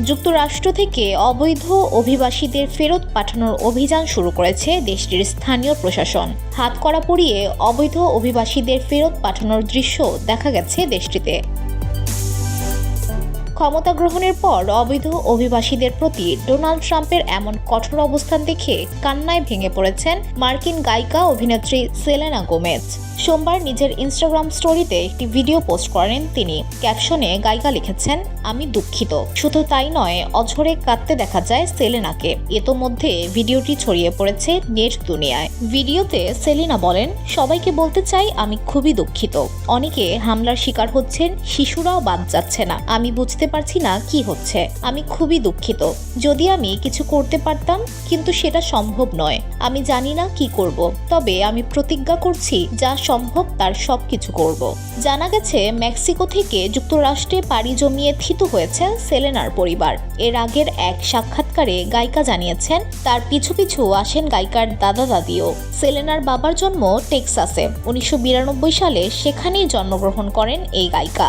যুক্তরাষ্ট্র থেকে অবৈধ অভিবাসীদের ফেরত পাঠানোর অভিযান শুরু করেছে দেশটির স্থানীয় প্রশাসন। হাত করা পরিয়ে অবৈধ অভিবাসীদের ফেরত পাঠানোর দৃশ্য দেখা গেছে দেশটিতে। ক্ষমতা গ্রহণের পর অবৈধ অভিবাসীদের প্রতি ডোনাল্ড ট্রাম্পের এমন কঠোর অবস্থান দেখে কান্নায় ভেঙে পড়েছেন মার্কিন গায়িকা অভিনেত্রী সেলেনা গোমেজ। সোমবার নিজের ইনস্টাগ্রাম স্টোরিতে একটি ভিডিও পোস্ট করেন তিনি। ক্যাপশনে গায়িকা লিখেছেন, আমি দুঃখিত। শুধু তাই নয়, অঝরে কাঁদতে দেখা যায় সেলেনাকে। এতোমধ্যে ভিডিওটি ছড়িয়ে পড়েছে নেট দুনিয়ায়। ভিডিওতে সেলিনা বলেন, সবাইকে বলতে চাই আমি খুবই দুঃখিত। অনেকে হামলার শিকার হচ্ছেন, শিশুরাও বাদ যাচ্ছে না। আমি বুঝতে পারছি না, কি হচ্ছে? আমি খুবই দুঃখিত। যদি আমি কিছু করতে পারতাম, কিন্তু সেটা সম্ভব নয়। আমি জানি না কি করব। তবে আমি প্রতিজ্ঞা করছি, যা সম্ভব তার সব কিছু করব। জানা গেছে, মেক্সিকো থেকে যুক্তরাষ্ট্রে পাড়ি জমিয়ে থিত হয়েছে সেলেনার পরিবার। এর আগের এক সাক্ষাৎকারে গায়িকা জানিয়েছেন, তার পিছু পিছু আসেন গায়িকার দাদা দাদিও। সেলেনার বাবার জন্ম টেক্সাসে। উনিশশো বিরানব্বই সালে সেখানেই জন্মগ্রহণ করেন এই গায়িকা।